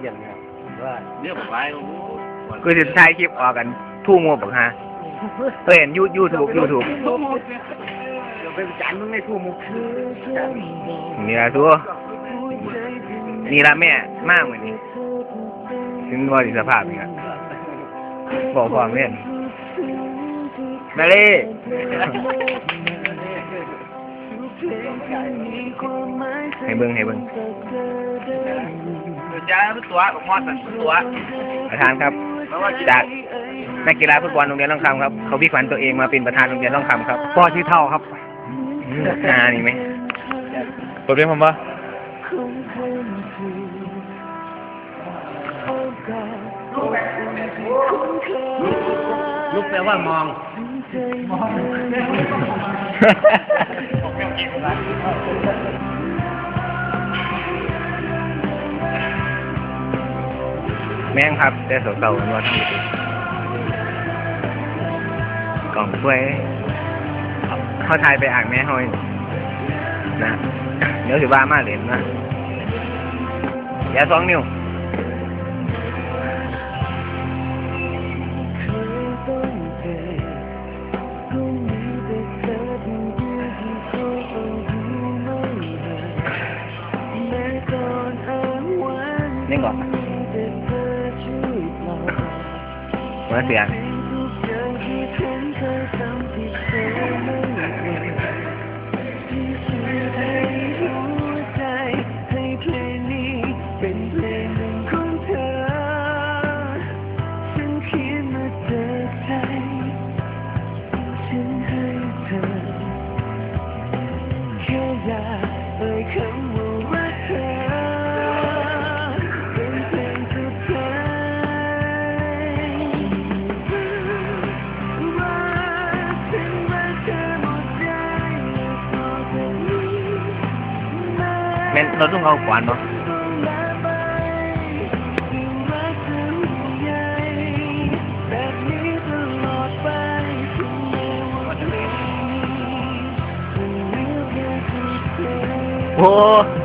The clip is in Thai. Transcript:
เยี่ยมเนี่ยว่าเรื่องไปโอ้โหกูจะถ่ายคลิปออกกันทู่มัวบอกฮะเอ้ยเห็นยูยูทูบยูทูบเดี๋ยวไปจานมึงไม่ถูกมุกนี่ละทัวนี่ละแม่มากเหมือนนี้ถึงว่าสิสภาพนี่ละบอกความเล่นมาเลย ให้เบิ้งให้เบิ้งจ้าเป็นตัวของมอสเป็นตัวประธานครับ จากนักกีฬาฟุตบอลโรงเรียนร่องคำครับ เขาพิฝันตัวเองมาเป็นประธานโรงเรียนร่องคำครับปอที่เท่าครับอืมอ่านี่ไหมเปิดเพลงผมปะลุกแปลว่ามอง แม่งครับแต่สาวเก่าๆนวดทั้งหม ดกล่องถ้วยเขาทายไปอ่างแม่ห้อยนะเดี๋ยวถือว่ามาเหรียญนะอย่าสองนิ้วนี่ก่อนมา ม่นเราต้องเอาขวานเนาะโอ้